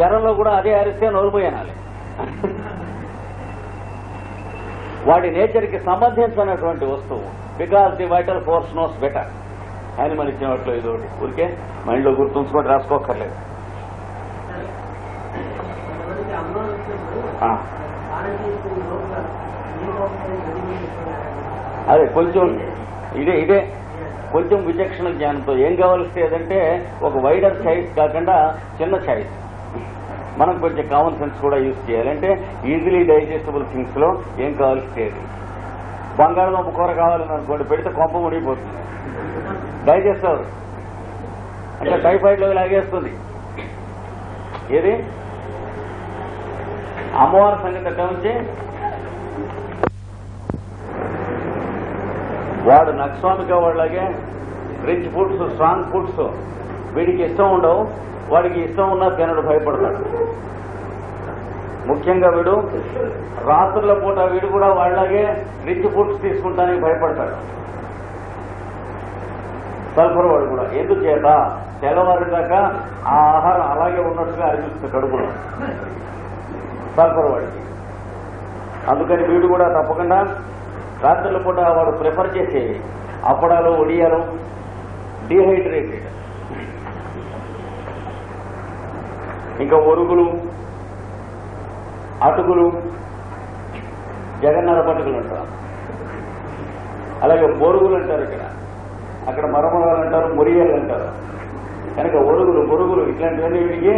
జ్వరంలో కూడా అదే అరిస్తే నోరుపోయి అనాలి వాడి నేచర్కి సంబంధించినటువంటి వస్తువు. Because the vital force knows better animal ఇచ్చినట్లు ఇది ఒకటి. ఊరికే మైండ్లో గుర్తుంచుకొని రాసుకోక్కర్లేదు. అదే కొంచెం ఇదే ఇదే కొంచెం విచక్షణ జ్ఞానంతో ఏం కావాల్సి ఏదంటే ఒక వైడర్ ఛాయిస్ కాకుండా చిన్న ఛాయిస్ మనం కొంచెం కామన్ సెన్స్ కూడా యూజ్ చేయాలి. అంటే ఈజీలీ డైజెస్టబుల్ థింగ్స్లో ఏం కావాల్సి చేయాలి బంగాళదుంప కూర కావాలని అనుకోండి పెడితే కొంప ముడిపోతుంది డైజెస్ట్ అవ్వదు అంటే టైఫాయిడ్లో లాగేస్తుంది ఏది? అమ్మవారి సంగతి ఎట్లా ఉంచి వాడు నక్స్వామిక వాళ్ళగే రిచ్ ఫుడ్స్ స్ట్రాంగ్ ఫుడ్స్ వీడికి ఇష్టం ఉండవు. వాడికి ఇష్టం ఉన్నా తినడు భయపడతాడు. ముఖ్యంగా వీడు రాత్రుల పూట వీడు కూడా వాళ్ళగే రిచ్ ఫుడ్స్ తీసుకుంటానికి భయపడతాడు. సల్ఫర్ వాడు కూడా. ఎందుచేత? తెల్లవారుదాక ఆ ఆహారం అలాగే ఉన్నట్టుగా అనిపిస్తుంది కడుపులో. సల్ఫర్ వాడికి. అందుకని వీడు కూడా తప్పకుండా రాత్రుల పూట వాడు ప్రిఫర్ చేసే అప్పడాలు ఒడియాలు డీహైడ్రేటెడ్. ఇంకా ఒరుగులు అటుకులు జగన్నర పట్టుకులు అంటారు. అలాగే బొరుగులు అంటారు ఇక్కడ. అక్కడ మరమరాలు అంటారు మురియాలు అంటారు. కనుక ఒరుగులు బొరుగులు ఇట్లాంటివన్నీ వీటికి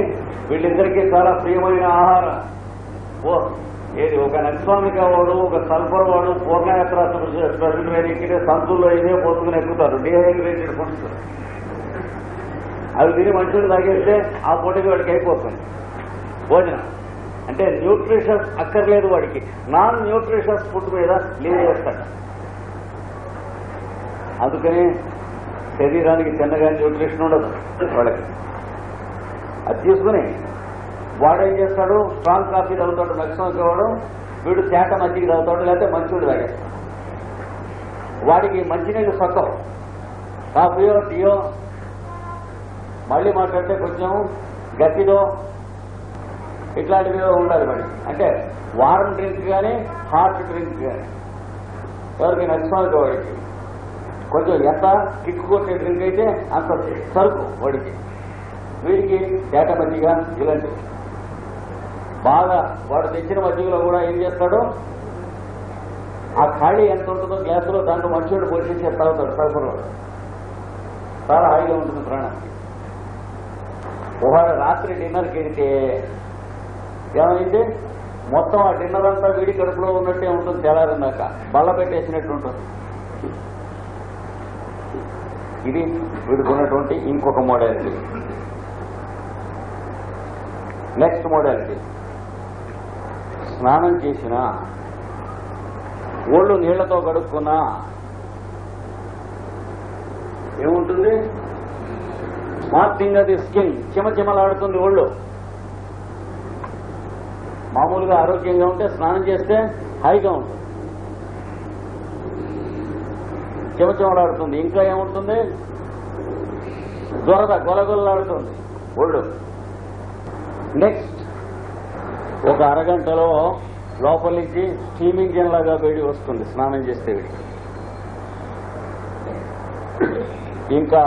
వీళ్ళిద్దరికీ చాలా ప్రియమైన ఆహారం. ఓ ఏది ఒక నక్స్వామిక వాడు ఒక సల్ఫర్ వాడు పూర్ణయాత్ర స్పెషల్ ట్రైనింగ్ సంతుల్లో ఇదే పోసుకుని ఎక్కుతారు. Dehydrated foods. అవి తిని మనుషులు తాగేస్తే ఆ పొట్టకి వాడికి అయిపోతుంది. భోజనం. అంటే న్యూట్రిషస్ అక్కర్లేదు వాడికి. నాన్ న్యూట్రిషస్ ఫుడ్ మీద లీవ్ చేస్తాడు. అందుకని శరీరానికి చిన్నగా న్యూట్రిషన్ ఉండదు వాళ్ళకి. అది తీసుకుని వాడేం చేస్తాడు? స్ట్రాంగ్ కాఫీ తాగుతాడు నక్సం వాడు వీడు తేట మంచికి తాగుతాడు లేకపోతే మంచినీళ్ళు తాగేస్తాడు. వాడికి మంచినీళ్ళు సొక్కం కాఫీయో టీయో మళ్ళీ మాట్లాడితే కొంచెం గతిలో ఇట్లాంటివి ఉండాలి మరి. అంటే వారం డ్రింక్ కానీ హాట్ డ్రింక్ కానీ ఎవరికి నచ్చిన వాడికి. కొంచెం ఎంత కిక్కు కొట్టే డ్రింక్ అయితే అంత సరుకు వాడికి. వీడికి తేట మజ్జిగ ఇలాంటివి బాగా వాడు తెచ్చిన మజ్జిగలో కూడా ఏం చేస్తాడు? ఆ ఖాళీ ఎంత ఉంటుందో గ్యాస్లో దాంట్లో మనుషుడు పోషించి తాగుతాడు సరుకులో చాలా హాయిగా ఉంటుంది ప్రాణానికి. ఒకవేళ రాత్రి డిన్నర్కి వెళ్తే ఏమైంది? మొత్తం ఆ డిన్నర్ అంతా వీడి కడుపులో ఉన్నట్టే ఉంటుంది తెల్లారిందాక బల్ల పెట్టేసినట్టు ఉంటుంది. ఇది వీడుకున్నటువంటి ఇంకొక మోడాలిటీ నెక్స్ట్ మోడాలిటీ స్నానం చేసిన ఒళ్ళు నీళ్ళతో కడుక్కున్నా ఏముంటుంది? స్మార్టింగ్ అది స్కిన్ చిమచిమలాడుతుంది ఒళ్ళు. మామూలుగా ఆరోగ్యంగా ఉంటే స్నానం చేస్తే హాయిగా ఉంటుంది. చిమచిమలాడుతుంది ఇంకా ఏముంటుంది? దొరద గొలగొల్లాడుతుంది ఒళ్ళు. నెక్స్ట్ ఒక అరగంటలో లోపల నుంచి స్టీమింగ్ జన్ లాగా వేడి వస్తుంది. స్నానం చేస్తే ఇంకా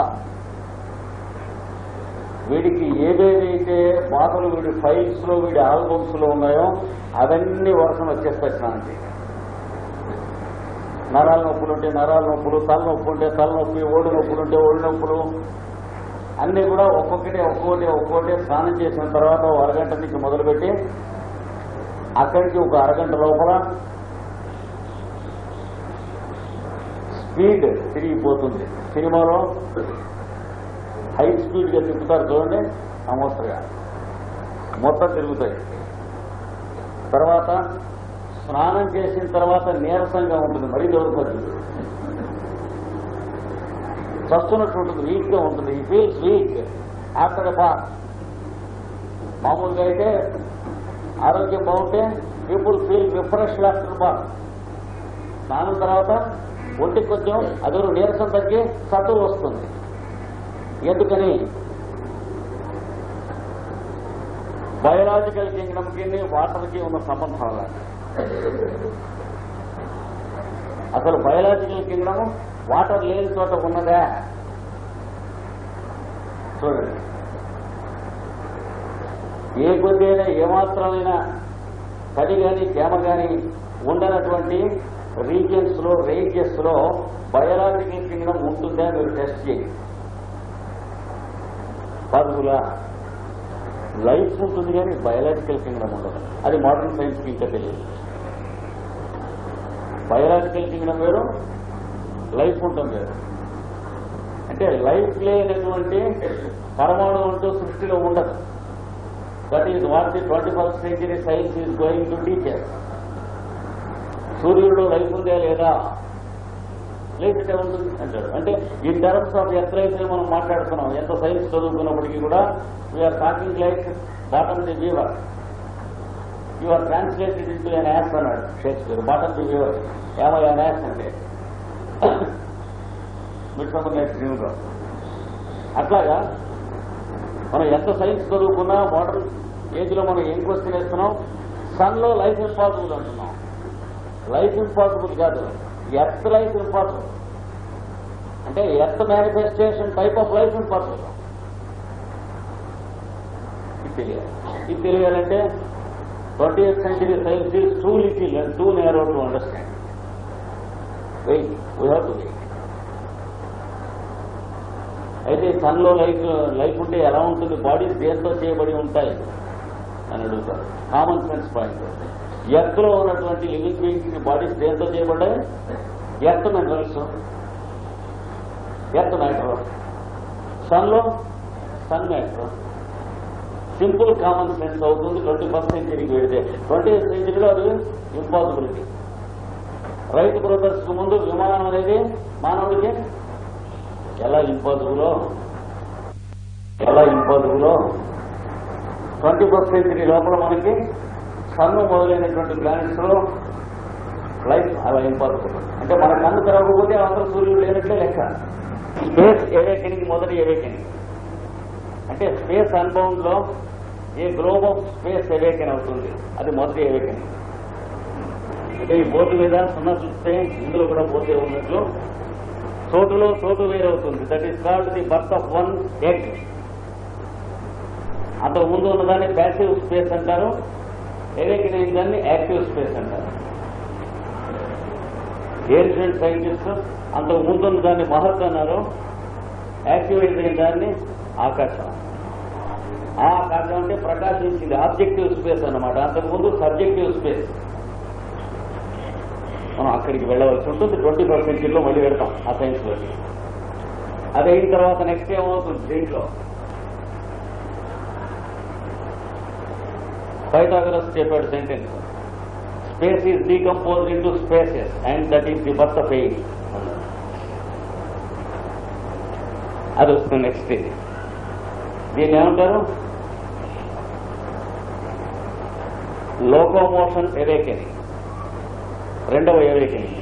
వీడికి ఏదేదైతే బాధలు వీడి ఫైల్స్లో వీడి ఆల్బమ్స్లో ఉన్నాయో అవన్నీ వర్షం వచ్చేస్తాయి స్నానం చేసి నరాల నొప్పులు ఉంటే నరాల నొప్పులు తలనొప్పి ఉంటే తలనొప్పి ఓడి నొప్పులు ఉంటే ఓడి నొప్పులు. అన్ని కూడా ఒక్కొక్కటి ఒక్కొక్కటి ఒక్కొక్కటి స్నానం చేసిన తర్వాత అరగంట నుంచి మొదలుపెట్టి అక్కడికి ఒక అరగంట లోపల స్పీడ్ తిరిగిపోతుంది. సినిమాలో హై స్పీడ్గా తిప్పుతారు చూడండి ఆ మొత్తం తిరుగుతాయి. తర్వాత స్నానం చేసిన తర్వాత నీరసంగా ఉంటుంది మరీ దొరుకుతుంది చస్తున్నట్టు ఉంటుంది వీక్గా ఉంటుంది. ఈ ఫీల్స్ వీక్ ఆఫ్టర్ బాత్ మామూలుగా అయితే ఆరోగ్యం బాగుంటే people feel refresh after bath స్నానం తర్వాత ఒంటికి కొంచెం అదొరు నీరసం తగ్గి సత్తువు వస్తుంది. ఎందుకని? బయలాజికల్ కింగ్డమ్కి ఉన్న సంబంధం అసలు బయలాజికల్ కింగ్డమ్ వాటర్ లేని చోట ఉన్నదా? చూడండి. ఏ కొద్ది అయినా ఏమాత్రమైనా తడి కానీ తేమ కానీ ఉండనటువంటి రీజియన్స్లో రేంజెస్లో బయలాజికల్ కింగ్డమ్ ఉంటుందా? మీరు టెస్ట్ చేయండి. పరుగులా లైఫ్ ఉంటుంది కానీ బయలాజికల్ కింగ్డమ్ ఉండదు. అది మోడర్న్ సైన్స్ ఇంకా తెలియదు. బయలాజికల్ కింగ్డమ్ వేరు లైఫ్ ఉంటుంది వేరు. అంటే లైఫ్ లేనటువంటి పరమాణు అంటూ సృష్టిలో ఉండదు. That is what the twenty first century science is going to teacher సూర్యుడు లైఫ్ ఉందా లేదా? లేట్ ఉంటుంది అంటాడు అంటే ఈ టర్మ్స్ ఆఫ్ ఎక్కడైతే మనం మాట్లాడుతున్నాం. ఎంత సైన్స్ చదువుకున్నప్పటికీ కూడా we're talking like Bottom the weaver you are translated into an ass అన్నాడు షేక్స్పియర్ బాటమ్ ది వీవర్ ఏమో ఎన్ యాస్ అంటే. మిట్సమర్ అట్లాగా మనం ఎంత సైన్స్ చదువుకున్నా మోడర్న్ ఏజ్లో మనం ఏం క్వశ్చన్ వేస్తున్నాం? సన్లో లైఫ్ ఇంపాసిబుల్ అంటున్నాం. లైఫ్ ఇంపాసిబుల్ కాదు. ఎర్త్ లైఫ్ ఇంపార్టెంట్ అంటే earth manifestation type of life important ఇది తెలియాలి. ఇది తెలియాలంటే twenty eighth century science is too little and too narrow to understand wait we have to wait అయితే సన్లో లైఫ్ లైఫ్ ఉంటే ఎలా ఉంటుంది? బాడీస్ దేంతో చేయబడి ఉంటాయి? అని అడుగుతారు. కామన్ సెన్స్ పాయింట్ ఎర్త్లో ఉన్నటువంటి లివింగ్ బీయింగ్స్ బాడీస్ దేంతో చేయబడ్డాయి? Earth minerals earth matter సన్లో sun matter simple common sense అవుతుంది. ట్వంటీ ఫస్ట్ సెంచరీకి వెళితే. ట్వంటీ సెంచరీలో అది ఇంపాసిబిలిటీ రైతు బ్రదర్స్ ముందు విమానం అనేది మానవుడికి ఎలా ఇంపాసిబులో ఎలా ఇంపాసిబులో ట్వంటీ ఫస్ట్ సెంచరీ లోపల మనకి సన్ను మొదలైనటువంటి ప్లానెట్స్లో లైఫ్ అలా ఇంపార్టెంట్ అంటే మన కన్ను తెరవకపోతే అందరూ సూర్యుడు లేనట్లే లెక్క. స్పేస్ ఏవేకెనింగ్ మొదటి ఏవేకెనింగ్ అంటే స్పేస్ అనుభవం లో ఏ గ్లోబ్ ఆఫ్ స్పేస్ ఎవేకెన్ అవుతుంది? అది మొదటి ఏవేకెనింగ్ అంటే ఈ బోర్డు మీద సున్నా చూస్తే ఇందులో కూడా పోతే ఉన్నట్లు. చోటులో చోటు వేరవుతుంది that is called the birth of one egg అంతకు ముందు ఉన్నదాన్ని ప్యాసివ్ స్పేస్ అంటారు. ఏవేకిన దాన్ని యాక్టివ్ స్పేస్ అంటారు. ఏన్షియంట్ సైంటిస్ట్ అంతకు ముందున్న దాన్ని మహత్ అన్నారు. యాక్టివేట్ అయిన దాన్ని ఆకాశం. ఆ ఆకాశం అంటే ప్రకాశించింది ఆబ్జెక్టివ్ స్పేస్ అన్నమాట. అంతకు ముందు సబ్జెక్టివ్ స్పేస్. మనం అక్కడికి వెళ్ళవలసి ఉంటుంది. ట్వంటీ ఫస్ట్ సెంచరీలో మళ్ళీ వెళ్తాం ఆ సైన్స్లోకి. అది అయిన తర్వాత నెక్స్ట్ ఏమవుతుంది? దీంట్లో. పైథాగరస్ చెప్పాడు sentence space is decomposed into spaces and that is the birth of eight అది వస్తుంది నెక్స్ట్ ఇది దీన్ని ఏమంటారు? లోకోమోషన్ ఎవేకెనింగ్ రెండవ ఎవేకెనింగ్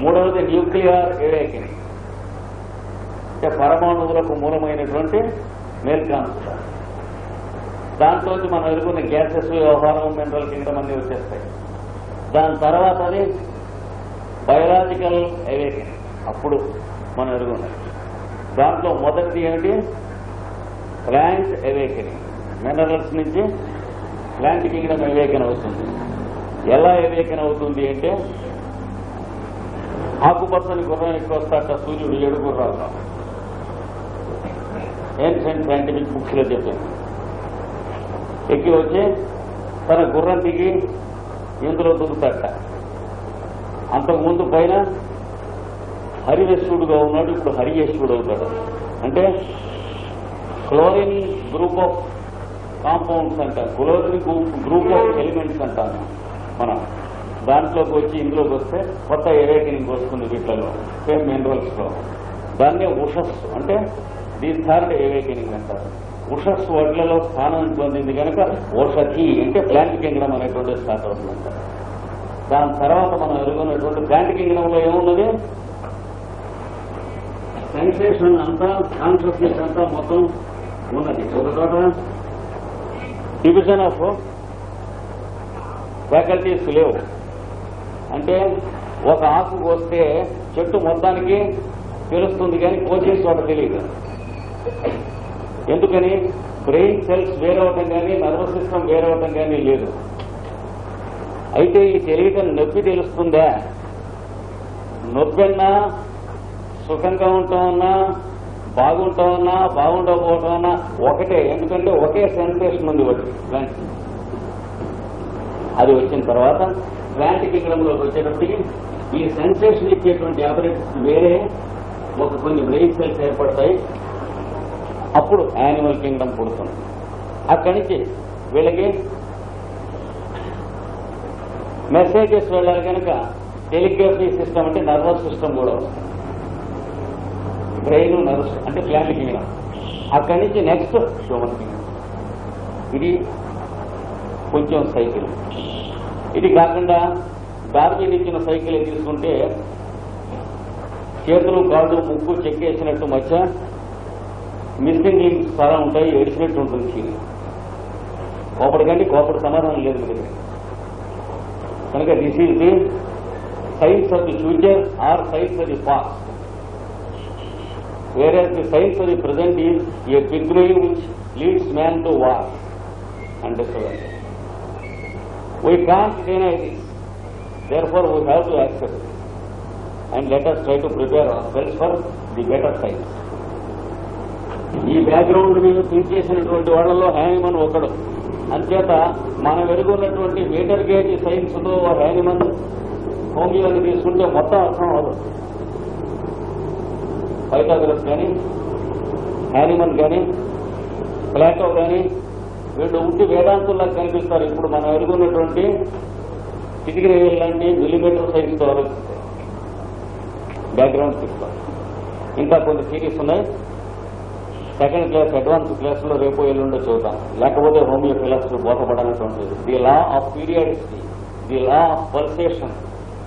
మూడవది న్యూక్లియర్ ఎవేకెనింగ్ అంటే పరమాణువులకు మూలమైనటువంటి మేల్కాంత దాంట్లో మనం ఎదుర్కొన్న గ్యాసెస్ వ్యవహారం మినరల్ కింగ్డమ్ అన్ని వచ్చేస్తాయి. దాని తర్వాత అది బయలాజికల్ ఎవేకెనింగ్ అప్పుడు మనం ఎదుర్కొన్నాం. దాంట్లో మొదటిది ఏమిటి? ప్లాంట్ ఎవేకెనింగ్ మినరల్స్ నుంచి ప్లాంట్ కింగ్డమ్ ఎవేకెన్ అవుతుంది. ఎలా ఎవేకెన్ అవుతుంది అంటే ఆకుపచ్చని గుర్రం ఎక్కువ వస్తాట సూర్యుడు ఏడు గుర్రాలు ఏన్షియంట్ సైంటిఫిక్ బుక్స్లో చెప్పింది ఎక్కి వచ్చి తన గుర్రం దిగి ఇందులో దురుతాట అంతకుముందు పైన హరివేశ్వరుడుగా ఉన్నాడు ఇప్పుడు హరియేశ్వరుడు అవుతాడు అంటే క్లోరిన్ గ్రూప్ ఆఫ్ కాంపౌండ్స్ అంట క్లోరిన్ గ్రూప్ ఆఫ్ ఎలిమెంట్స్ అంటాను మనం. దాంట్లోకి వచ్చి ఇందులోకి వస్తే కొత్త ఎరేటింగ్ వస్తుంది వీటిలో సేమ్ మినరల్స్లో. దాన్నే ఉషస్ అంటే దీని థర్డ్ ఎరేటింగ్ అంటారు. ఉషస్ వడ్లలో స్థానం పొందింది కనుక ఓషధి అంటే ప్లాంట్ కింగ్డమ్ అనేటువంటి స్టార్ట్ అవుతుందంట దాని తర్వాత మనం ఎదుర్కొన్నటువంటి ప్లాంట్ కింగ్డమ్లో ఏమున్నది? సెన్సేషన్ అంతా కాన్షియస్నెస్ అంతా మొత్తం ఉన్నది. ఒక చోట డివిజన్ ఆఫ్ ఫ్యాకల్టీస్ లేవు. అంటే ఒక ఆకు కోస్తే చెట్టు మొత్తానికి తెలుస్తుంది కానీ కోసే చోట తెలియదు. ఎందుకని? బ్రెయిన్ సెల్స్ వేరవటం కానీ నర్వస్ సిస్టమ్ వేరవటం కానీ లేదు. అయితే ఈ శరీరం నొప్పి తెలుస్తుందా? నొప్పన్నా సుఖంగా ఉంటామన్నా బాగుంటామన్నా బాగుండకపోవటమన్నా ఒకటే. ఎందుకంటే ఒకే సెన్సేషన్ ఉంది ఒకటి ఇలాంటి అది వచ్చిన తర్వాత ప్లాంట్ కింగ్డంలోకి వచ్చేటప్పటికి ఈ సెన్సేషన్ ఇచ్చేటువంటి ఆపరేట్ వేరే ఒక కొన్ని బ్రెయిన్ సెల్స్ ఏర్పడతాయి. అప్పుడు యానిమల్ కింగ్డమ్ పుడుతుంది. అక్కడి నుంచి వీళ్ళకి మెసేజెస్ వెళ్ళాలి కనుక టెలిగ్రఫీ సిస్టమ్ అంటే నర్వస్ సిస్టమ్ కూడా వస్తుంది. బ్రెయిన్ నర్వస్ అంటే ప్లాంట్ కింగ్డమ్. అక్కడి నుంచి నెక్స్ట్ హ్యూమన్ కింగ్డమ్. ఇది కొంచెం సైకిల్. ఇది కాకుండా డార్విన్ ఇచ్చిన సైకిల్ తీసుకుంటే చేతులు కాళ్ళు ముక్కు చెక్కేసినట్టు మధ్య మిస్సింగ్ లింక్స్ చాలా ఉంటాయి ఏడిచినట్టు ఉంటుంది కోపడి కానీ కోపడి సమాధానం లేదు మీ దగ్గర కనుక this is the science of the future or science of the past వేరే the science of the present is a big brain which leads man to war అంటే why We deny this therefore we have to accept and let us try to prepare our cells for the better science ఈ background మీద think చేసినటువంటి వాళ్ళలో హ్యాంగ్మన్ ఒకడు. అంచేత మనం వెలుగున్నటువంటి మీటర్ గేజ్ సైన్స్తో హ్యానిమన్ హోమియోని తీసుకుంటే మొత్తం అర్థం అవుతుంది పైథాగరస్ కానీ హ్యానిమన్ కానీ ప్లాటో కానీ వీళ్ళు ఉండి వేదాంతుల్లా కనిపిస్తారు. ఇప్పుడు మనం ఎరుగున్నటువంటి చిటికి లాంటి మిల్లీమీటర్ సైజుతో ఆలోచిస్తాయి బ్యాక్గ్రౌండ్ చెప్తారు. ఇంకా కొన్ని సిరీస్ ఉన్నాయి. సెకండ్ క్లాస్ అడ్వాన్స్ క్లాస్లో రేపు ఎల్లుండో చూద్దాం. లేకపోతే హోమియో ఫిలాసఫీ ఉంటుంది. The law of periodicity the law of pulsation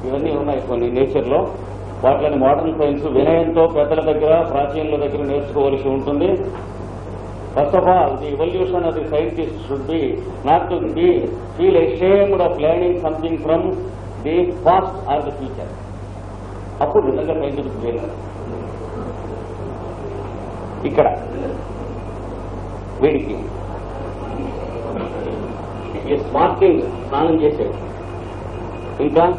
ఇవన్నీ ఉన్నాయి కొన్ని నేచర్లో. వాటిని మోడర్న్ సైన్స్ వినయంతో పెద్దల దగ్గర ప్రాచీనుల దగ్గర నేర్చుకోవాల్సి ఉంటుంది. First of all the evolution of the scientist should be not to be feel ashamed of learning something from the past or the future అప్పుడు నిజంగా సైంటిఫిక్ వేరు ఇక్కడ. వీడికి. స్మార్కింగ్ స్నానం చేసేది ఇంకా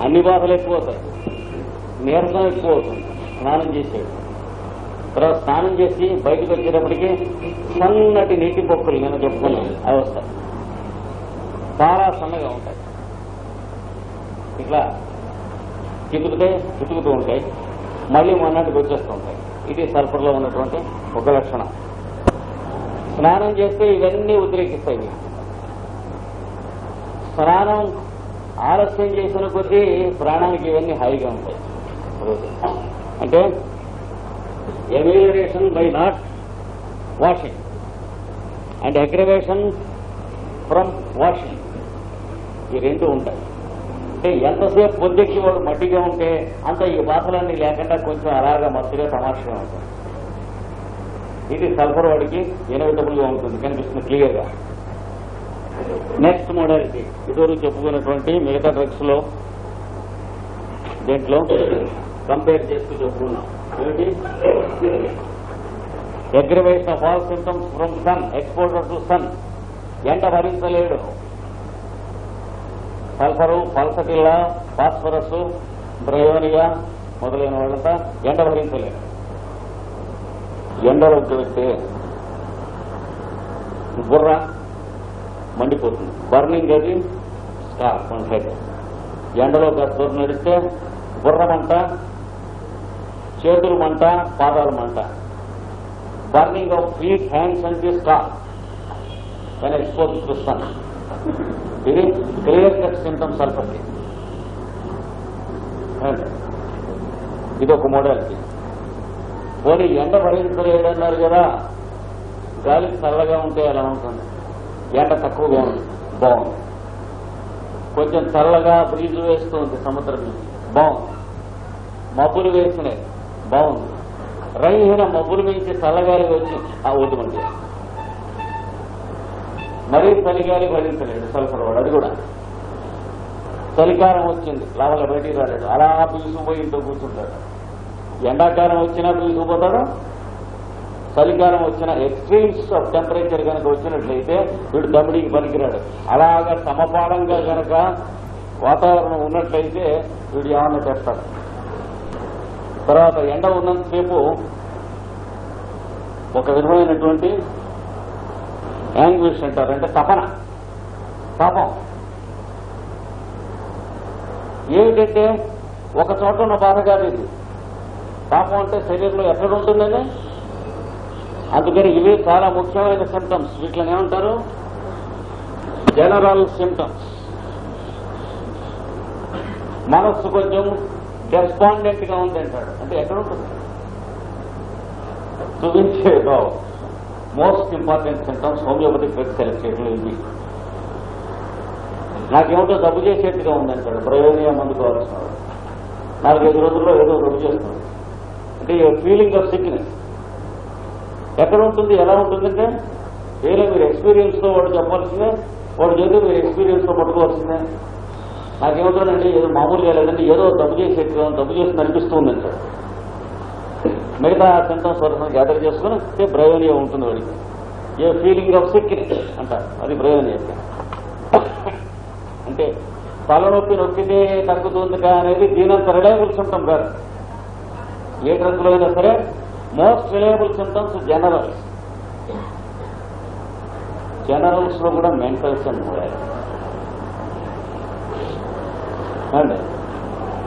అన్ని బాధలు ఎక్కువ అవుతాయి నీరసం ఎక్కువ అవుతుంది స్నానం చేసేది తర్వాత స్నానం చేసి బయటకు వచ్చేటప్పటికి సన్నటి నీటి పొక్కులు నేను చెప్పుకున్నాను అవి వస్తాయి. చాలా సన్నగా ఉంటాయి. ఇట్లా చితుకుతే చితుకుతూ ఉంటాయి. మళ్ళీ మొన్నటికి వచ్చేస్తూ ఉంటాయి. ఇది సల్ఫర్లో ఉన్నటువంటి ఒక లక్షణం. స్నానం చేస్తే ఇవన్నీ ఉద్రేకిస్తాయి స్నానం ఆలస్యం చేసిన కొద్దీ ప్రాణానికి ఇవన్నీ హాయిగా ఉంటాయి. అంటే amelioration by not washing and aggravation from washing. ఈ రెండు ఉంటాయి. అంటే ఎంతసేపు పొద్దుకి వాడు మట్టిగా ఉంటే అంత ఈ బాధలన్నీ లేకుండా కొంచెం అలాగా మత్తుగా సమాక్షం అవుతుంది ఇది సల్ఫర్ వాడికి ఎనవిటబుల్గా ఉంటుంది కనిపిస్తుంది క్లియర్గా. Next modality. ఇదివరకు చెప్పుకున్నటువంటి మిగతా డ్రగ్స్లో దేంట్లో కంపేర్ చేస్తూ చెప్పుకున్నాం. ఏమిటి? Aggravation of all symptoms from sun exposure to sun. ఎండ భరించలేడు. సల్ఫరు పల్సటిల్ల ఫాస్ఫరస్ బ్రయోనియా మొదలైన వాళ్ళంతా ఎండ భరించలేరు ఎండలో పెడితే బుర్ర మండిపోతుంది. బర్నింగ్ అది స్టార్ వన్ సైడ్. ఎండలో కాస్త నడిస్తే బుర్ర మంట చేతులు మంట పాదాలు మంట. Burning of feet hands and the star కానీ ఎక్స్పోజ్ చూస్తాను ఇది క్లియర్ కట్ సింటమ్స్ సల్ఫర్కి ఇది ఒక మోడల్కి పోనీ ఎండ భరించలేడు అన్నారు కదా గాలి చల్లగా ఉంటే ఎలా ఉంటుంది? ఎండ తక్కువగా ఉంది. బాగుంది. కొంచెం చల్లగా బ్రీజు వేస్తుంది సముద్రం నుంచి బాగుంది. మబ్బులు వేసినాయి బాగుంది. రైన మబ్బులు మించి చల్లగాలి వచ్చి ఆ ఒడ్డు మండి మరీ చలిగాలి భరించలేడు సల్ఫర్ వాడు అది కూడా. చలికాలం వచ్చింది. లోపల బయటికి రాలేడు. అలా పీసుకుపోయి ఇంట్లో కూర్చుంటాడు. ఎండాకాలం వచ్చినా పీసుకుపోతాడు చలికాలం వచ్చిన ఎక్స్ట్రీమ్స్ ఆఫ్ టెంపరేచర్ కనుక వచ్చినట్లయితే వీడు దమ్ముడికి పనికిరాడు. అలాగా సమపాడంగా కనుక వాతావరణం ఉన్నట్లయితే వీడు ఏమన్నా చేస్తాడు? తర్వాత ఎండ ఉన్నంతసేపు ఒక విధమైనటువంటి యాంగ్విష్ అంటారు అంటే తపన. పాపం ఏమిటంటే ఒక చోట ఉన్న బాధ కాదు ఇది. పాపం అంటే శరీరంలో ఎక్కడ ఉంటుందని? అందుకని ఇవి చాలా ముఖ్యమైన సిమ్టమ్స్ వీటిని ఏమంటారు? జనరల్ సిమ్టమ్స్ మనస్సు కొంచెం డెస్పాండెంట్గా ఉంది అంటాడు అంటే ఎక్కడ ఉంటుంది? చూపించే most important symptoms homeopathy drug select చేయడంలో ఇవి. నాకేమిటో జబ్బు చేసేట్టుగా ఉందంటాడు ప్రయోజనం మందు కావాల్సిన నాలుగైదు రోజుల్లో ఏదో జబ్బు చేస్తున్నాడు అంటే ఫీలింగ్ ఆఫ్ సిక్నెస్ ఎక్కడ ఉంటుంది ఎలా ఉంటుందంటే ఏదో మీరు ఎక్స్పీరియన్స్తో వాడు చెప్పాల్సిందే వాడు చదివి మీరు ఎక్స్పీరియన్స్తో పట్టుకోవాల్సిందే. నాకేమవుతుందండి ఏదో మామూలుగా లేదండి ఏదో తప్పు చేసేట్టుగా తప్పు చేసి నడిపిస్తూ సార్ మిగతా సింటమ్స్ వరకు గ్యాదర్ చేసుకుని ఏ బ్రయోనియా ఉంటుంది వాడికి. ఏ ఫీలింగ్ ఆఫ్ సిక్నెస్ అంటారు అది బ్రయోనియా. అంటే తలనొప్పి నొక్కితే తగ్గుతుంది కా అనేది దీనంత రిలయబుల్ సిమ్టమ్ కాదు. ఏ డ్రగ్లో అయినా సరే మోస్ట్ రిలయబుల్ సిమ్టమ్స్ జనరల్ జనరల్స్లో కూడా మెంటల్స్ అని ఉన్నాయి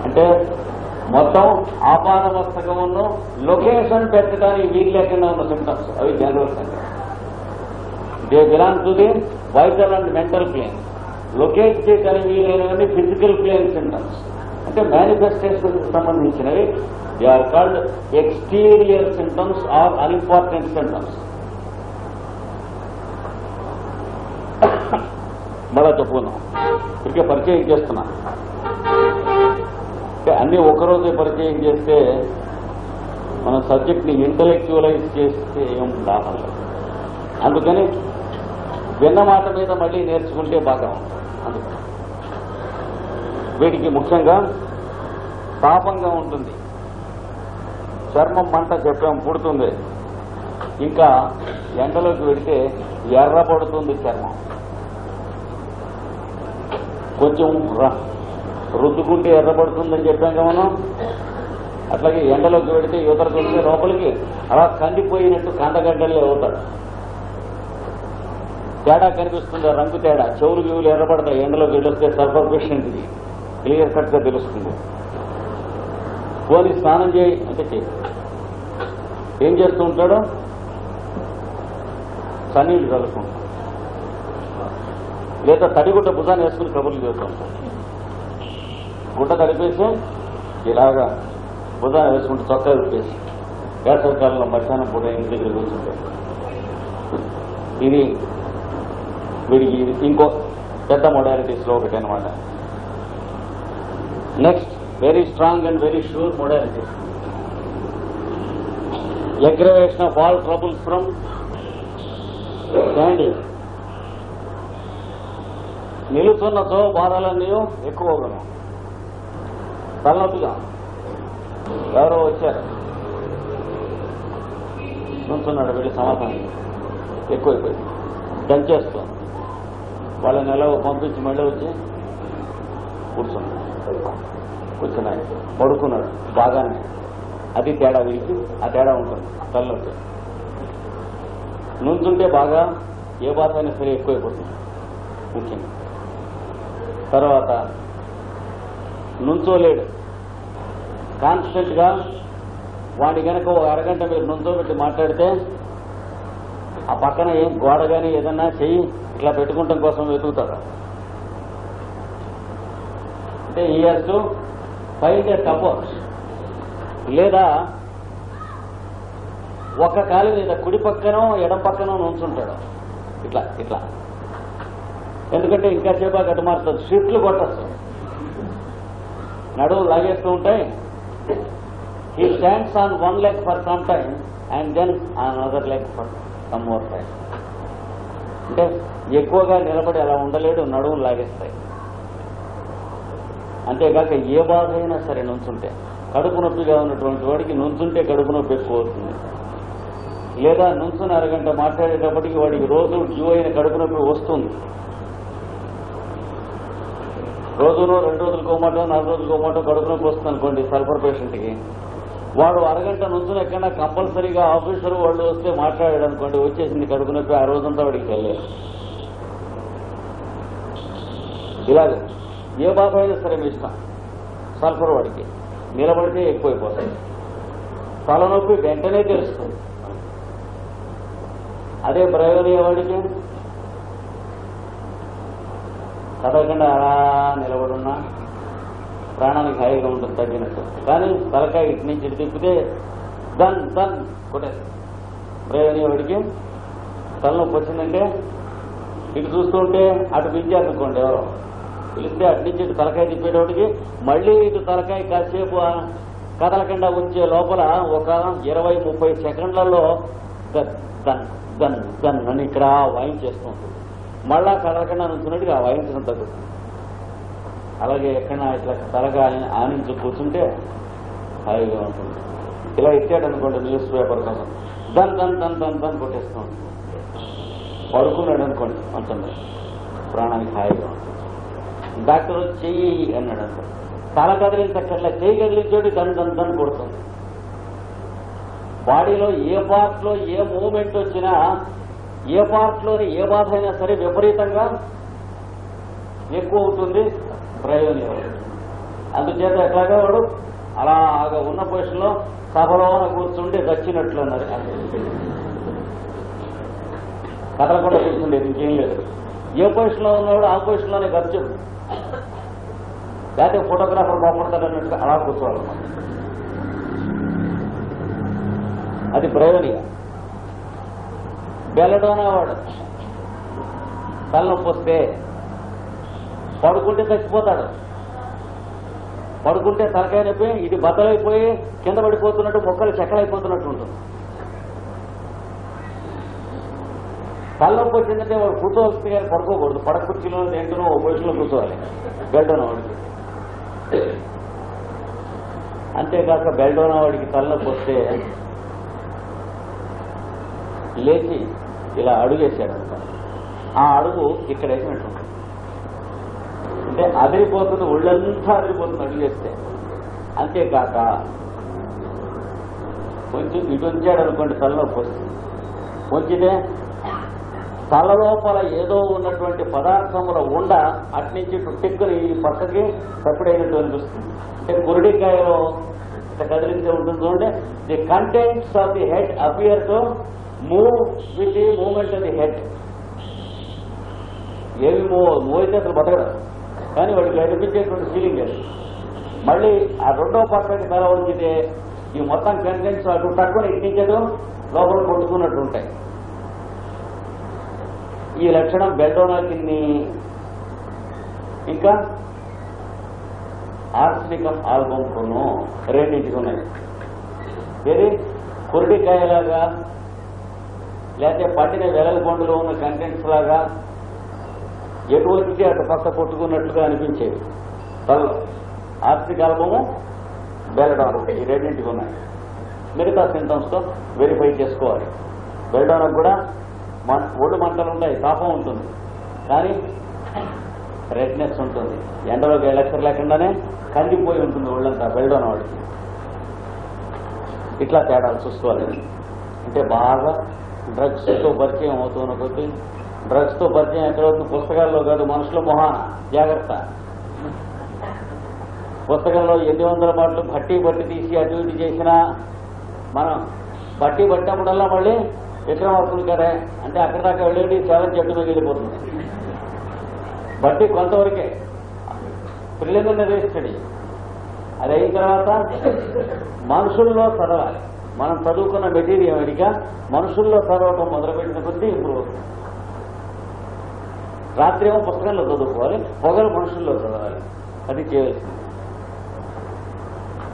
అంటే మొత్తం ఆపాద మస్తకమును లొకేషన్ పెట్టడానికి వీలు లేకుండా ఉన్న సిమ్టమ్స్ అవి general symptoms they belong to the vital and mental plane. Locate చేయడానికి వీలైనవన్నీ ఫిజికల్ ప్లేన్ సిమ్టమ్స్ అంటే మేనిఫెస్టేషన్ సంబంధించినవి. They are called exterior symptoms or unimportant symptoms మళ్ళా చెప్పుకుందాం. ఇప్పటికే పరిచయం చేస్తున్నా. అంటే అన్ని ఒకరోజే పరిచయం చేస్తే మన సబ్జెక్ట్ని ఇంటలెక్చువలైజ్ చేస్తే ఏం లాభం లేదు. అందుకని విన్న మాట మీద మళ్ళీ నేర్చుకుంటే బాగా ఉంటుంది. వీటికి ముఖ్యంగా పాపంగా ఉంటుంది. చర్మం మంట చెప్పాం పుడుతుంది. ఇంకా ఎండలోకి వెడితే ఎర్రపడుతుంది చర్మం. కొంచెం ర- రుద్దుకుంటే ఎర్రపడుతుందని చెప్పాం కదా మనం? అట్లాగే ఎండలోకి పెడితే యువతలకు వస్తే లోపలికి అలా కందిపోయినట్టు కందగడ్డలే అవుతాడు తేడా కనిపిస్తుంది రంగు తేడా. చెవులు గీవులు ఎర్రపడతాయి ఎండలోకి వెళ్ళొస్తే సర్ఫర్ఫెక్షన్ ఇది. క్లియర్ కట్గా తెలుస్తుంది. పోని స్నానం చేయి అంటే ఏం చేస్తూ ఉంటాడు? సన్నీళ్ళు కలుపుకుంటాడు. లేదా తడిగుడ్డ భుజాన్ని వేసుకుని కబుర్లు చేస్తూ ఉంటాడు. గుడ్డ తడిపేసి ఇలాగా భుజాన్ని వేసుకుంటే చొక్కా విప్పేసి వేసవికాలంలో మధ్యాహ్నం పూట ఇంటి దగ్గర కూర్చుంటాడు ఇది వీడికి ఇది ఇంకో పెద్ద మొడాలిటీస్లో ఒకటి అనమాట next very strong and very sure modality aggravation of all troubles from standing నిలుతున్నతో బాధలన్నీ ఎక్కువగా తలనొప్పిగా. ఎవరో వచ్చారు. నుంచున్నాడు వీడి సమాధానం ఎక్కువైపోయింది. దంచేస్తాం. వాళ్ళని ఎలా పంపించి మళ్ళీ వచ్చి కూర్చున్నాడు. కూర్చున్నాడు. పడుకున్నాడు. బాగానే. అది తేడా వీరికి. ఆ తేడా ఉంటుంది. తలనొప్పి. నుంచుంటే బాగా ఏ బాధ అయినా సరే ఎక్కువైపోతుంది. ముఖ్యంగా. తర్వాత నుంచోలేడు. కాన్స్టెంట్గా వాడి కనుక ఒక అరగంట మీరు నుంచోబెట్టి మాట్లాడితే ఆ పక్కన ఏం గోడ కానీ ఏదన్నా చెయ్యి ఇట్లా పెట్టుకుంటాం కోసం వెతుకుతారు. అంటే ఈ టు పైగా ఏ లేదా ఒక కాలు మీద కుడి పక్కనో ఎడం పక్కనో నుంచుంటాడు. ఇట్లా ఇట్లా. ఎందుకంటే ఇంకా సేపు గట్టు మారుతుంది షిఫ్ట్లు కొట్టచ్చు. నడువు లాగేస్తూ ఉంటాయి. He stands on one leg for some time and then on other leg for some more time అంటే ఎక్కువగా నిలబడి అలా ఉండలేడు నడువులు లాగేస్తాయి. అంతేకాక ఏ బాధ అయినా సరే నుంచుంటే కడుపు నొప్పిగా ఉన్నటువంటి వాడికి నుంచుంటే కడుపు నొప్పి ఎక్కువ అవుతుంది. లేదా నుంచుని అరగంట మాట్లాడేటప్పటికి వాడికి రోజు డ్యూ అయిన కడుపు నొప్పి వస్తుంది. రోజులో రెండు రోజులు మాట నాలుగు రోజులు కోమాటో కడుపు నొప్పి వస్తుంది అనుకోండి సల్ఫర్ పేషెంట్కి. వాడు అరగంట నుంచి ఎక్కడన్నా కంపల్సరీగా ఆఫీసర్ వాళ్ళు వస్తే మాట్లాడాడు అనుకోండి వచ్చేసింది కడుపు నొప్పి ఆ రోజంతా వాడికి వెళ్ళలేదు ఇలాగే. ఏ బాధ అయినా సరే మీ ఇష్టం. సల్ఫర్ వాడికి. నిలబడితే ఎక్కువైపోతాయి. తలనొప్పి వెంటనే తెలుస్తుంది. అదే ప్రయోజనం వాడికి? కదలకుండా అలా నిలబడున్నా ప్రాణానికి హాయిగా ఉంటుంది తగ్గినట్టు. కానీ తలకాయ ఇటు నుంచి ఇటు తిప్పితే దన్ దన్ కొట్టేసి బ్రయోనియా వాడికి తలనొప్పి వచ్చిందంటే ఇటు చూస్తుంటే అటు పిలిచారనుకోండి ఎవరో. పిలిస్తే అటు నుంచి ఇటు తలకాయ తిప్పేటోడికి మళ్ళీ ఇటు తలకాయ కాసేపు కదలకుండా ఉంచే లోపల ఒక ఇరవై ముప్పై సెకండ్లలో దన్ దన్ దన్ అని ఇక్కడ వాయించేస్తూ ఉంటుంది. మళ్ళా కదలకుండా అనుకున్నట్టుగా ఆ వాయించడం తగ్గుతుంది అలాగే ఎక్కడ ఇట్లా తలగా ఆనించి కూర్చుంటే హాయిగా ఉంటుంది. ఇలా ఇచ్చాడు అనుకోండి న్యూస్ పేపర్ కోసం. దన్ దన్ దన్ దన్ దన్ కొట్టేస్తూ ఉంటుంది. పడుకున్నాడు అనుకోండి అంటుంది. ప్రాణానికి హాయిగా ఉంటుంది. డాక్టర్ చెయ్యి అన్నాడు అంత తల కదిలించక్కర్లే చెయ్యి కదిలించోడి దన్ దన్ దన్ కొడుతుంది. బాడీలో ఏ పార్ట్లో ఏ మూమెంట్ వచ్చినా ఏ పార్ట్లోని ఏ బాధ అయినా సరే విపరీతంగా ఎక్కువ అవుతుంది ప్రయోజనం అందుచేత ఎట్లాగా వాడు? అలాగ ఉన్న పొజిషన్లో సభలోన కూర్చుండి దచ్చినట్లు అన్నారు. కదలకుండా కూర్చుండేది ఇంకేం లేదు. ఏ పొజిషన్లో ఉన్నవాడు ఆ పొజిషన్లోనే ఖర్చు లేకపోతే ఫోటోగ్రాఫర్ బాగుపడతాడు అన్నట్టుగా అలా కూర్చోవాలి. అది ప్రయోజనీయం బెల్లడోనా వాడు తలనొప్పి వస్తే పడుకుంటే చచ్చిపోతాడు. పడుకుంటే తలకాయ నొప్పి ఇది బద్దలైపోయి కింద పడిపోతున్నట్టు మొక్కలు చెక్కలైపోతున్నట్టు ఉంటుంది తలనొప్పి వచ్చిందంటే వాడు కూర్చోవలసింది కానీ పడుకోకూడదు. పడక కుర్చీలో ఏంటనో ఓ పొజిషన్లో కూర్చోవాలి. బెల్డోనా వాడికి అంతేకాక బెల్డోనా వాడికి తలనొప్పి వస్తే లేచి ఇలా అడుగేసాడు ఆ అడుగు ఇక్కడ వేసినట్టు అంటే అదిరిపోతుంది ఒళ్ళంతా అదిరిపోతుంది అడుగేస్తే. అంతేకాక కొంచెం ఇటు ఉంచాడు అనుకోండి తలనొప్పి వస్తుంది కొంచెమే తల లోపల ఏదో ఉన్నటువంటి పదార్థముల ఉండ అట్నుంచి ఇటు టిక్కుని ఈ పక్కకి తప్పుడైనట్టు అనిపిస్తుంది అంటే కురుడికాయలో కదిలించే ఉంటుంది చూడండి. The contents of the head appear to move with the movement of the head ఏమి మూవ్ మూవ్ అయితే అసలు బతకదు కానీ వాడికి అనిపించేటువంటి ఫీలింగ్ అది. మళ్ళీ ఆ రెండో పర్సెంట్ మేర వచ్చితే ఈ మొత్తం కంటెంట్స్ అటు తక్కువ ఎక్కించడం లోపల కొట్టుకున్నట్టు ఉంటాయి. ఈ లక్షణం బెల్డోనా ఇంకా ఆర్సనికం ఆల్బమ్ కొను రెండింటికి ఉన్నాయి. ఏది? కురడికాయలాగా లేకపోతే పట్టిన వెలల పండులో ఉన్న కంటెంట్స్ లాగా ఎటువంటిది అటు పక్క కొట్టుకున్నట్లుగా అనిపించేది తలలో ఆర్సిక్ ఆల్బము బెల్డాన్ ఈ రెండింటికి ఉన్నాయి. మిగతా సింటమ్స్తో వెరిఫై చేసుకోవాలి. బెల్డాన్కి కూడా మన ఒళ్ళు మంటలు ఉన్నాయి తాపం ఉంటుంది. కానీ రెడ్నెస్ ఉంటుంది. ఎండలోకి ఎలక్టర్ లేకుండానే కందిపోయి ఉంటుంది ఒళ్ళంతా బెల్డాన్ వాడికి ఇట్లా తేడాలు చూసుకోవాలి. అంటే బాగా డ్రగ్స్తో పరిచయం అవుతున్న కొద్దీ డ్రగ్స్తో పరిచయం ఎక్కడవుతుంది పుస్తకాల్లో కాదు మనుషుల మొహాన జాగ్రత్త. పుస్తకంలో ఎనిమిది వందల పాటలు బట్టి బట్టి తీసి అటు ఇటు చేసినా మనం బట్టి పట్టినప్పుడల్లా మళ్ళీ విక్రమార్కులు కదా అంటే అక్కడ దాకా వెళ్ళేది సెవెన్ చెట్టు మీద వెళ్ళిపోతుంది. బట్టి కొంతవరకే. పిల్లలు స్టడీ అది అయిన తర్వాత మనుషుల్లో చదవాలి. మనం చదువుకున్న మెటీరియల్గా మనుషుల్లో చదవటం మొదలుపెట్టిన కొద్దీ ఇంప్రూవ్ అవుతుంది రాత్రి ఏమో పుస్తకంలో చదువుకోవాలి పొగలు మనుషుల్లో చదవాలి. అది చేయవలసింది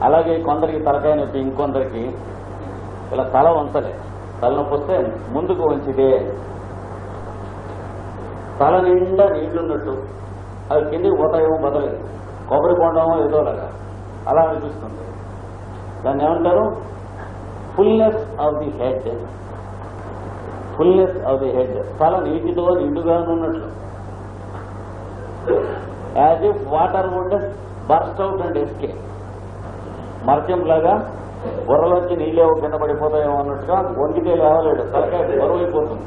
అలాగే కొందరికి తలకాయ నొప్పి ఇంకొందరికి ఇలా తల వంచలే. తలనొప్పి వస్తే ముందుకు వంచితే తల నిండా నీళ్ళున్నట్టు అవి కిందికి పోతాయేమో బదలేదు కొబ్బరి కొండమో ఏదోలాగా అలా అనిపిస్తుంది. దాన్ని ఏమంటారు? Fullness of the head. Fullness of the head. తల నీటితో నిండుగా ఉన్నట్లు. As if water would burst out and escape మర్చం లాగా బుర్రలోంచి నీళ్ళేవో కింద పడిపోతాయేమో అన్నట్టుగా వంగితే లేవలేడు. తలకాయ బరువైపోతుంది.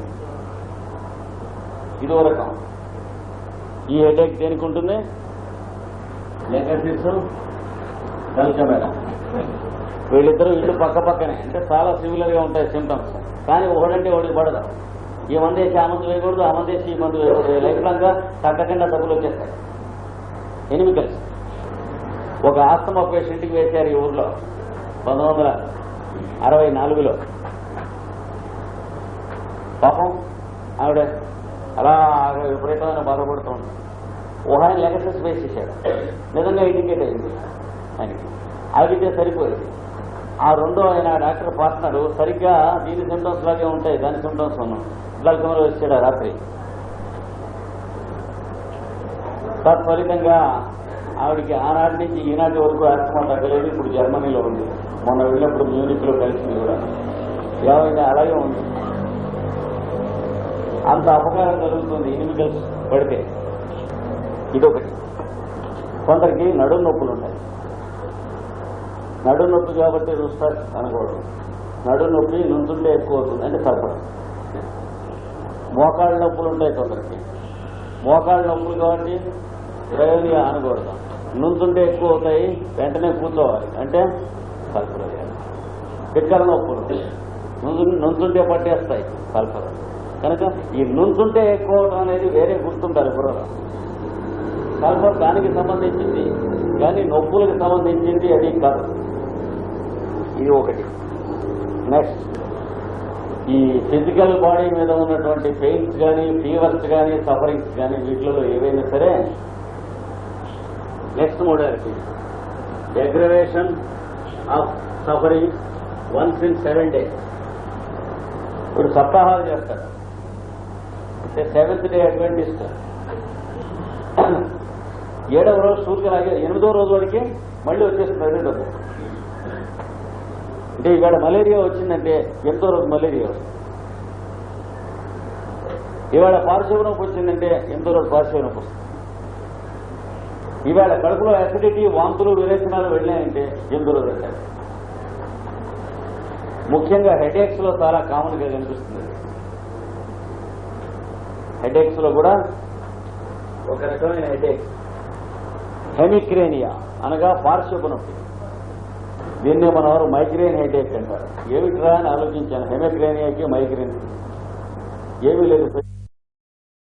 ఇదో రకం. ఈ హెడేక్ దేనికి ఉంటుంది? లెగసిస్ కల్చమేర వీళ్ళిద్దరూ ఇల్లు పక్క పక్కనే. అంటే చాలా సిమిలర్గా ఉంటాయి సింటమ్స్ కానీ ఒకడంటే ఒకటి పడదు. ఈ మంది వేసి ఆ మందు వేయకూడదు ఆ మంది వేసి ఈ మందు వేయకూడదు. లైఫ్ లాంగ్గా తగ్గకుండా డబ్బులు వచ్చేస్తాయి. ఎనిమికల్స్ ఒక ఆస్తమా పేషెంట్కి వేశారు ఈ ఊర్లో పంతొమ్మిది వందల అరవై నాలుగులో. పాపం ఆవిడ అలా విపరీతమైన బాధపడుతూ ఉంది. ఓ లెగసెస్ వేసేసాడు. నిజంగా ఇండికేట్ అయింది. ఆయనకి. ఆవిడ సరిపోయింది ఆ రెండో ఆయన డాక్టర్ పార్ట్నర్ సరిగ్గా దీని సిమ్టమ్స్ లాగే ఉంటాయి దాని సిమ్టమ్స్ గల్కమలో వచ్చాడు రాత్రి. తత్ఫలితంగా ఆవిడికి ఆనాటి నుంచి ఈనాటి వరకు ఆస్తమా తగ్గలేదు ఇప్పుడు జర్మనీలో ఉంది. మొన్న వెళ్ళినప్పుడు మ్యూనిక్లో కలిసింది కూడా. ఏమైనా అలాగే ఉంది. అంత అపకారం కలుగుతుంది ఇనిమికల్స్ పడితే. ఇదొకటి. కొందరికి నడుము నొప్పులు ఉంటాయి. నడు నొప్పి కాబట్టి చూస్తారు అనకూడదు నడు నొప్పి నుంచుంటే ఎక్కువ అవుతుంది అంటే కలపడం మోకాళ్ళ నొప్పులు ఉంటాయి కొందరికి. మోకాళ్ళ నొప్పులు కాబట్టి ప్రయోజనం అనకూడదు. నుంచుంటే ఎక్కువ అవుతాయి వెంటనే కూర్చోవాలి. అంటే సల్ఫర్ పిక్కల నొప్పులు నుంచుంటే పట్టేస్తాయి సల్ఫర్ కనుక ఈ నుంచుంటే ఎక్కువ అవడం అనేది వేరే గుర్తుంటారు బుర్రలో. సల్ఫర్ దానికి సంబంధించింది కానీ నొప్పులకు సంబంధించింది అది కాదు. ఇది ఒకటి. నెక్స్ట్ ఈ ఫిజికల్ బాడీ మీద ఉన్నటువంటి పెయిన్స్ కానీ ఫీవర్స్ కానీ సఫరింగ్స్ కానీ వీటిలో ఏవైనా సరే next modality aggravation of suffering once in seven days ఇప్పుడు సప్తాహాలు చేస్తారు. అంటే సెవెంత్ డే అడ్వెంటిస్ట్ ఏడవ రోజు సూర్యుడు ఎనిమిదో రోజు వరకు మళ్ళీ వచ్చేస్తుంది అదే డబ్బు అంటే ఇవాళ మలేరియా వచ్చిందంటే ఎంతో రోజు మలేరియా వస్తుంది. ఇవాళ పార్శ్వనొప్పి వచ్చిందంటే ఎంతో రోజు పార్శ్వనొప్పి వస్తుంది. ఇవాళ కడుపులో అసిడిటీ వాంతులు విరేచనాలు వెళ్ళాయంటే ఎంతో రోజు ముఖ్యంగా హెడేక్స్లో చాలా కామన్గా కనిపిస్తుంది. హెడేక్స్లో కూడా ఒక రకమైన హెడేక్ హెమిక్రేనియా అనగా పార్శ్వపు నొప్పి దీన్నే మన వారు మైగ్రేన్ హెడేక్ అంటారు. ఏమిట్రా అని ఆలోచించాను. హెమిక్రేనియాకి మైగ్రేన్. ఏమీ లేదు